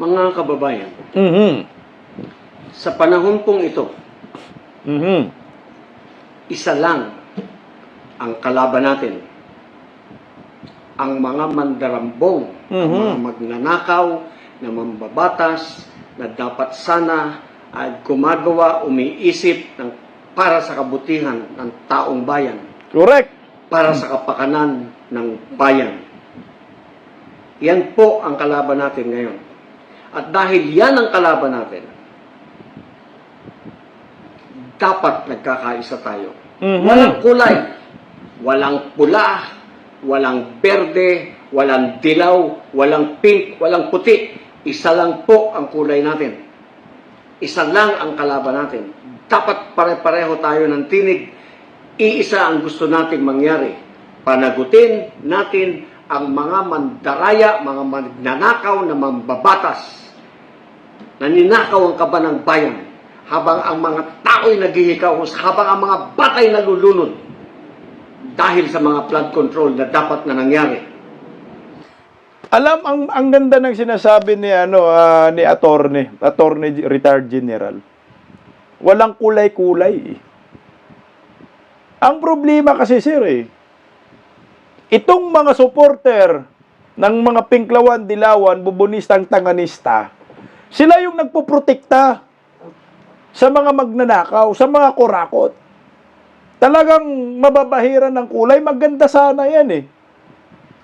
Mga kababayan, Mhm. sa panahon pong ito, Mhm. isa lang ang kalaban natin. Ang mga mandarambong, ang Mhm. mga magnanakaw, na mambabatas, na dapat sana ay gumagawa, umiisip ng para sa kabutihan ng taong bayan, Correct. para sa kapakanan ng bayan. Yan po ang kalaban natin ngayon. At dahil yan ang kalaban natin, dapat nagkakaisa tayo. Mhm. Walang kulay, walang pula, walang berde, walang dilaw, walang pink, walang puti. Isa lang po ang kulay natin. Isa lang ang kalaban natin. Dapat pare-pareho tayo ng tinig. Iisa ang gusto nating mangyari. Panagutin natin ang mga mandaraya, mga magnanakaw na mambabatas. Naninakaw ang kaba ng bayan habang ang mga tao'y naghihikahos, habang ang mga batay nalulunod dahil sa mga flood control na dapat na nangyari. Alam ang ang ganda ng sinasabi ni ano ah, ni attorney, attorney retired general. Walang kulay-kulay. eh. Ang problema kasi sir eh, itong mga supporter ng mga Pinklawan, Dilawan, Bubonistang Tanganista, sila yung nagpoprotekta sa mga magnanakaw, sa mga kurakot. Talagang mababahiran ng kulay, maganda sana yan eh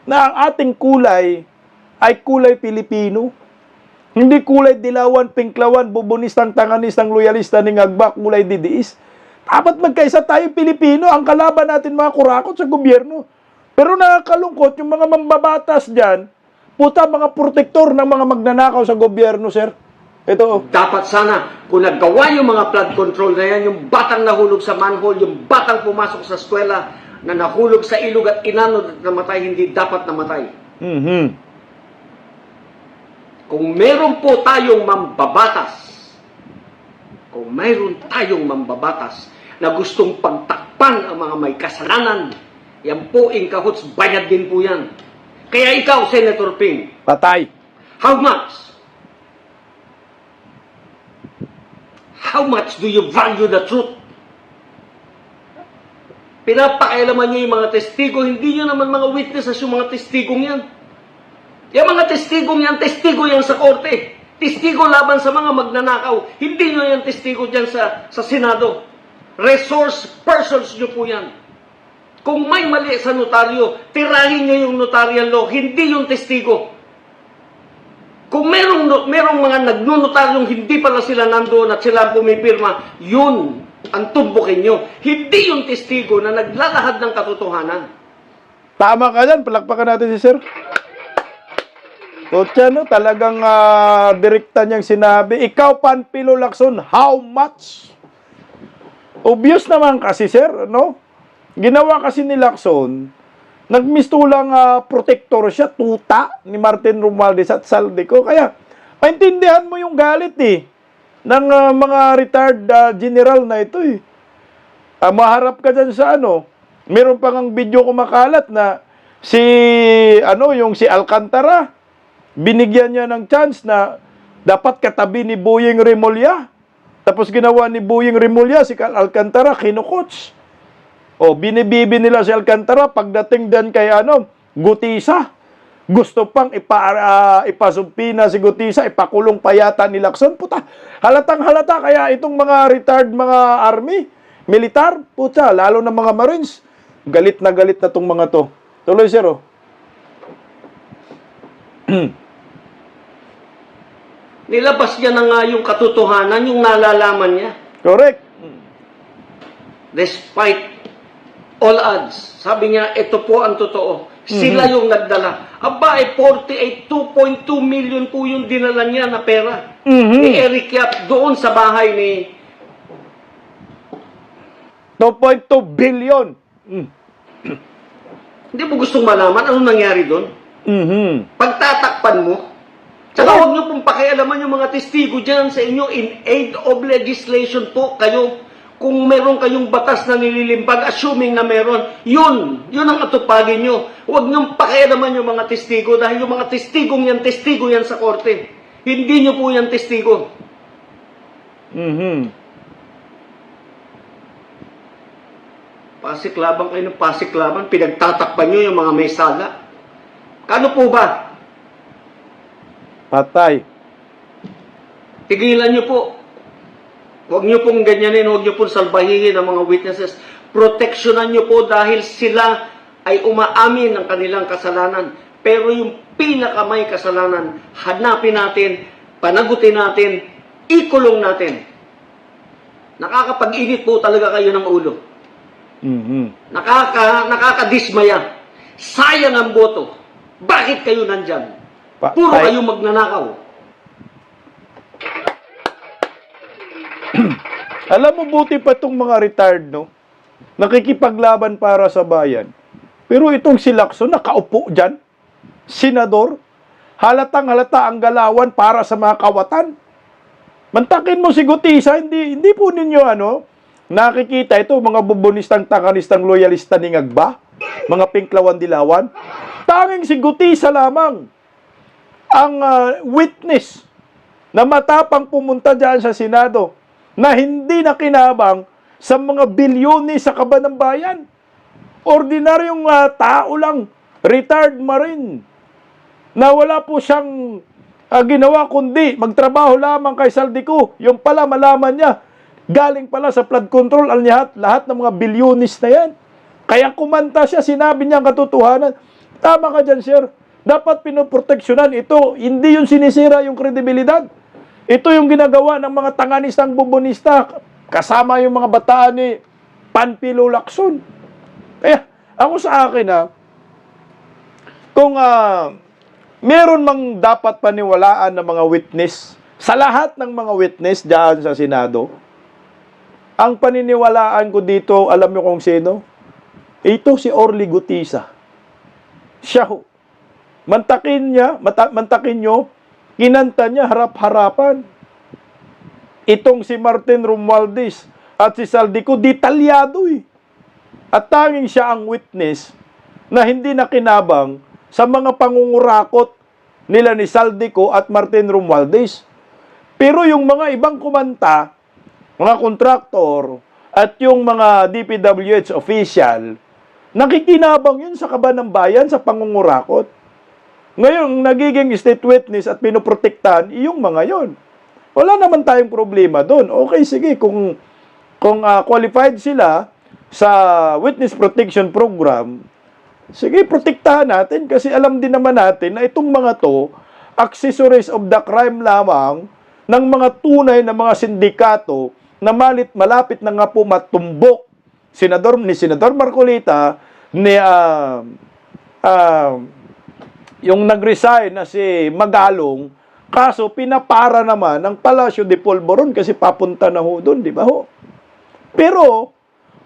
na ang ating kulay ay kulay Pilipino. Hindi kulay dilawan, pinklawan, bubunistang, tanganistang, loyalista, ningagba, kulay didiis. Dapat magkaisa tayo Pilipino, ang kalaban natin mga kurakot sa gobyerno. Pero nakakalungkot, yung mga mambabatas dyan, puta mga protektor ng mga magnanakaw sa gobyerno, sir. Ito, oh. Dapat sana, kung naggawa yung mga flood control na yan, yung batang nahulog sa manhole, yung batang pumasok sa eskwela, na nahulog sa ilog at inanod at namatay, hindi dapat namatay. Mhm. Kung meron po tayong mambabatas, kung mayroon tayong mambabatas na gustong pagtakpan ang mga may kasalanan, yan po in cahoots, bayad din po yan. Kaya ikaw, Senator Ping, Patay. how much? How much do you value the truth? Pinapakailaman nyo yung mga testigo, hindi nyo naman mga witnesses yung mga testigong yan. Yung mga testigong yan, testigo yan sa korte. Testigo laban sa mga magnanakaw. Hindi nyo yan testigo dyan sa, sa Senado. Resource persons nyo po yan. Kung may mali sa notaryo, tirahin nyo yung notarial law, hindi yung testigo. Kung merong, merong mga nagnunotaryong hindi pala sila nandoon at sila pumipirma, yun ang tumbukin nyo. Hindi yung testigo na naglalahad ng katotohanan. Tama ka dyan. Palakpakan natin si Sir. Kutya, no? Talagang ah, direkta niyang sinabi, Ikaw, Panpilo Lacson, how much? Obvious naman kasi, Sir, no? Ginawa kasi ni Lacson, nagmistulang ah, protector siya, tuta ni Martin Romualdez at Saldico. Kaya, maintindihan mo yung galit eh ng ah, mga retired ah, general na ito eh. Ah, maharap ka dyan sa ano, meron pang ang video kumakalat na si, ano, yung si Alcantara, binigyan niya ng chance na dapat katabi ni Boyeng Remulla. Tapos ginawa ni Boyeng Remulla, si Alcantara, kinukots. O, binibibi nila si Alcantara pagdating din kay, ano, Gutisa. Gusto pang ipa, ah, ipasumpina si Gutisa, ipakulong pa yata ni Lacson. Puta, halatang halata kaya itong mga retired mga army, militar, puta, lalo na mga marines, galit na galit na tong mga to. Tuloy, sir, oh. Nilabas niya na nga yung katotohanan, yung nalalaman niya. Correct. Despite all odds, sabi niya, ito po ang totoo. Sila yung nagdala. Aba, eh, 48, 2.2 million po yung dinala niya na pera. Mhm. Ni Eric Yap doon sa bahay ni 2.2 billion. Mm. Hindi mo gustong malaman anong nangyari doon? Mhm. Pagtatakpan mo, tsaka huwag niyo pong pakialaman yung mga testigo dyan sa inyo in aid of legislation po kayo. Kung meron kayong batas na nililimpag, assuming na meron, yun, yun ang atupagin nyo. Huwag niyong pakialaman yung mga testigo dahil yung mga testigong yan, testigo yan sa korte. Hindi nyo po yan testigo. Mhm. Pasiklaban kayo ng pasiklaban, pinagtatakpan nyo yung mga may sala. Kano po ba? Patay. Tigilan nyo po. Huwag nyo pong ganyanin, huwag nyo pong salbahihin ang mga witnesses. Proteksyonan nyo po dahil sila ay umaamin ng kanilang kasalanan. Pero yung pinakamay kasalanan, hanapin natin, panagutin natin, ikulong natin. Nakakapag-init po talaga kayo ng ulo. Mhm. Nakaka, nakakadismaya. Sayang ang boto. Bakit kayo nandyan? Puro kayo magnanakaw. Alam mo, buti pa itong mga retired, no? Nakikipaglaban para sa bayan. Pero itong si Lacson, nakaupo dyan. Senador. Halatang halata ang galawan para sa mga kawatan. Mantakin mo si Gutisa, hindi, hindi po ninyo ano, nakikita ito, mga bubunistang, tanganistang, loyalista ni Ngagba, mga pinklawan dilawan. Tanging si Gutisa lamang ang ah, witness na matapang pumunta dyan sa Senado na hindi nakinabang sa mga bilyoni sa kaba ng bayan. Ordinaryong ah, tao lang, retired marine, na wala po siyang ah, ginawa kundi magtrabaho lamang kay Saldico. Yung pala malaman niya, galing pala sa flood control ang lahat, lahat ng mga bilyonis na yan. Kaya kumanta siya, sinabi niya ang katotohanan. Tama ka dyan, sir. Dapat pinoproteksyonan ito. Hindi yung sinisira yung kredibilidad. Ito yung ginagawa ng mga tanganistang bubonista. Kasama yung mga bataan ni Panpilo Lacson. Kaya, ako sa akin ha, kung ah, meron mang dapat paniwalaan ng mga witness, sa lahat ng mga witness dyan sa Senado, ang paniniwalaan ko dito, alam niyo kung sino? Ito si Orly Gutisa. Siya ho. Mantakin niya, mata, mantakin nyo, kinanta niya harap-harapan. Itong si Martin Romualdez at si Saldico, detalyado eh. At tanging siya ang witness na hindi nakinabang sa mga pangungurakot nila ni Saldico at Martin Romualdez. Pero yung mga ibang kumanta, mga kontraktor, at yung mga DPWH official, nakikinabang yun sa kaba ng bayan sa pangungurakot. Ngayon, nagiging state witness at pinoprotektahan, yung mga yon. Wala naman tayong problema doon. Okay, sige, kung, kung ah, qualified sila sa witness protection program, sige, protektahan natin kasi alam din naman natin na itong mga to, accessories of the crime lamang ng mga tunay na mga sindikato na malit malapit na nga po matumbok senador ni senador Marcolita ni ah, ah, yung nag-resign na si Magalong, kaso pinapara naman ng Palacio de Polvoron kasi papunta na ho doon, di ba ho? Pero,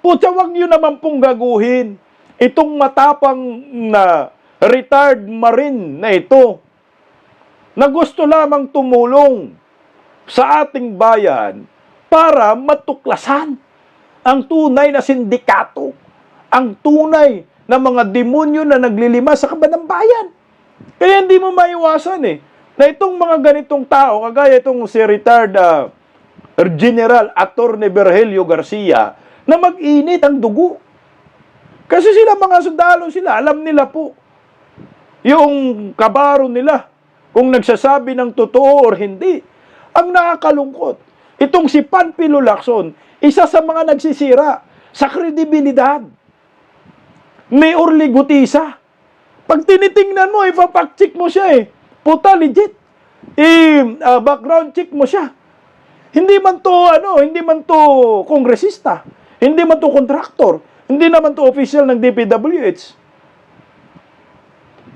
putya, wag nyo naman pong gaguhin itong matapang na retired marine na ito na gusto lamang tumulong sa ating bayan para matuklasan ang tunay na sindikato, ang tunay na mga demonyo na naglilima sa kabanang bayan. Kaya hindi mo maiwasan eh, na itong mga ganitong tao, kagaya itong si retired ah, General Attorney Virgilio Garcia, na mag-init ang dugo. Kasi sila mga sundalo sila, alam nila po yung kabaro nila kung nagsasabi ng totoo or hindi. Ang nakakalungkot, itong si Panpilo Lacson, isa sa mga nagsisira sa kredibilidad. May Orly Gutisa. Pag tinitingnan mo, ipapact check mo siya eh. Puta, legit. I-background check mo siya. Hindi man to, ano, hindi man to kongresista. Hindi man to kontraktor. Hindi naman to official ng DPWH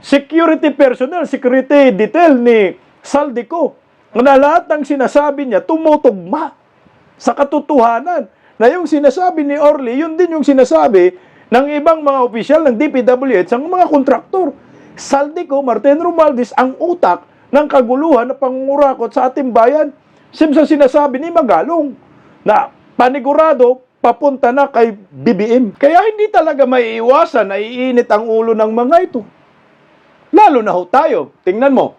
security personnel, security detail ni Saldico na lahat ng sinasabi niya tumutugma sa katotohanan. Na yung sinasabi ni Orly, yun din yung sinasabi ng ibang mga opisyal ng DPWH, ang mga kontraktor. Saldico, Martin Romualdez, ang utak ng kaguluhan na pangungurakot sa ating bayan. Sim sa sinasabi ni Magalong na panigurado papunta na kay BBM. Kaya hindi talaga maiiwasan na iinit ang ulo ng mga ito. Lalo na ho tayo. Tingnan mo.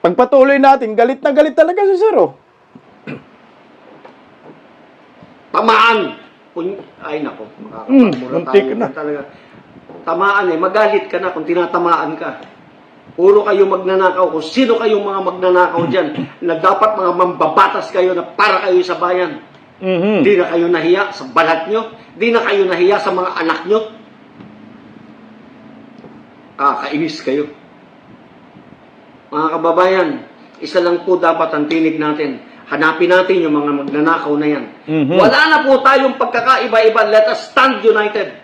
Pagpatuloy natin, galit na galit talaga si Sir, oh. Tamaan! Pun- Ay, nako. Makakapagmura muntik tayo. na. Talaga. Tamaan eh. Magalit ka na kung tinatamaan ka. Puro kayo magnanakaw. Kung sino kayong mga magnanakaw dyan na dapat mga mambabatas kayo na para kayo sa bayan. Mhm. Di na kayo nahiya sa balat nyo. Di na kayo nahiya sa mga anak nyo. Ah, kainis kayo. Mga kababayan, isa lang po dapat ang tinig natin. Hanapin natin yung mga magnanakaw na yan. Mhm. Wala na po tayong pagkakaiba-iba. Let us stand united.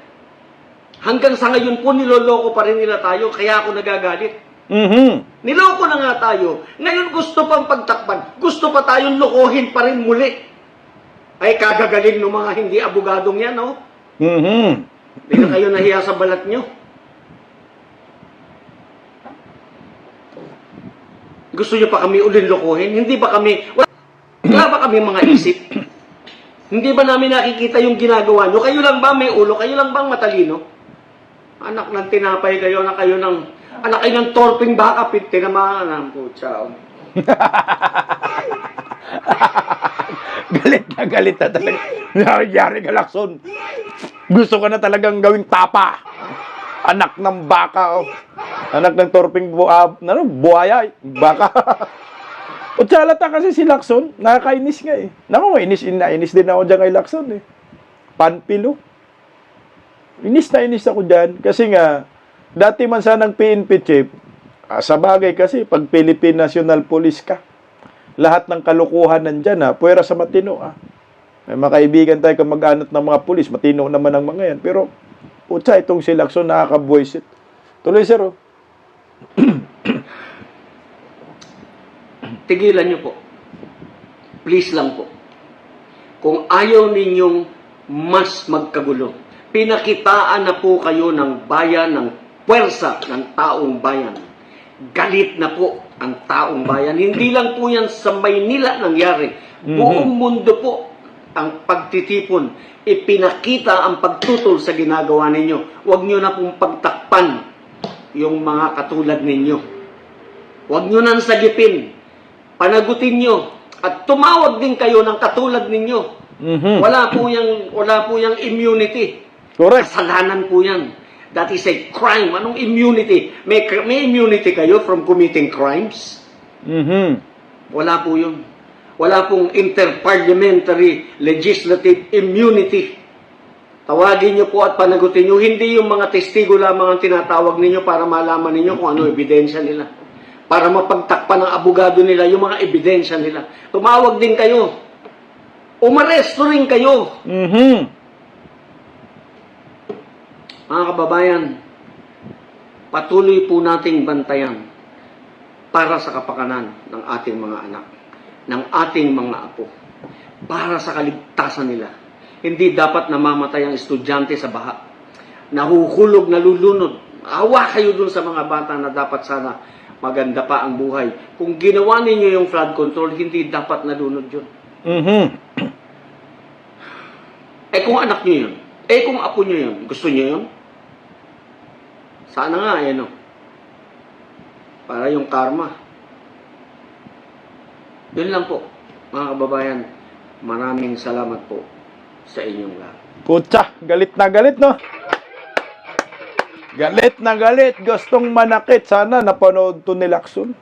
Hanggang sa ngayon po, niloloko pa rin nila tayo, kaya ako nagagalit. Mhm. Niloko na nga tayo. Ngayon gusto pang pagtakpan. Gusto pa tayong lokohin pa rin muli. Ay kagagaling ng mga hindi abogadong yan, no? Mhm. Hindi na kayo nahiya sa balat nyo. Gusto nyo pa kami ulin lokohin? Hindi ba kami, kami mga isip? Hindi ba namin nakikita yung ginagawa nyo? Kayo lang ba may ulo? Kayo lang bang matalino? Anak ng tinapay kayo, anak kayo ng, anak kayo ng torping baka, pit, tinamaan ang putsa. oh. galit na galit na talaga. Nangyari ka, Lacson. Gusto ko na talagang gawing tapa. Anak ng baka, oh. Anak ng torping bu ah, ano, buhaya, baka. Utsalata kasi si Lacson, nakakainis nga eh. Naku, inis, inainis din ako dyan kay Lacson eh. Panpilo. Inis na inis ako dyan. Kasi nga, dati man sanang PNP chief, ah, sa bagay kasi, pag Philippine National Police ka, lahat ng kalukuhan nandyan ha, puwera sa matino ha. May mga kaibigan tayo kung mag-anat ng mga pulis, matino naman ang mga yan. Pero, putsa, itong si Lacson nakaka-voice it. Tuloy, sir, oh. Tigilan nyo po. Please lang po. Kung ayaw ninyong mas magkagulo, pinakitaan na po kayo ng bayan, ng puwersa ng taong bayan. Galit na po ang taong bayan. Hindi lang po yan sa Maynila nangyari. Buong mundo po ang pagtitipon. Ipinakita ang pagtutol sa ginagawa ninyo. Huwag nyo na pong pagtakpan yung mga katulad ninyo. Huwag nyo nang sagipin. Panagutin nyo. At tumawag din kayo ng katulad ninyo. Mhm. Wala po yung, wala po yung immunity. Correct. Kasalanan po yan. That is a crime. Anong immunity? May, may immunity kayo from committing crimes? Mhm. Wala po yun. Wala pong interparliamentary legislative immunity. Tawagin niyo po at panagutin niyo. Hindi yung mga testigo lamang ang tinatawag ninyo para malaman ninyo kung ano ebidensya nila. Para mapagtakpan ng abogado nila yung mga ebidensya nila. Tumawag din kayo. Umaresto rin kayo. Mhm. Mga kababayan, patuloy po nating bantayan para sa kapakanan ng ating mga anak, ng ating mga apo, para sa kaligtasan nila. Hindi dapat namamatay ang estudyante sa baha. Nahuhulog, nalulunod. Awa kayo dun sa mga bata na dapat sana maganda pa ang buhay. Kung ginawa ninyo yung flood control, hindi dapat nalunod yun. Mhm. Eh kung anak nyo yun, eh kung apo nyo yun, gusto nyo yun? Sana nga, eh no? Para yung karma. Yun lang po, mga kababayan. Maraming salamat po sa inyong lahat. Putsa, galit na galit, no? Galit na galit. Gustong manakit. Sana napanood to ni Lacson.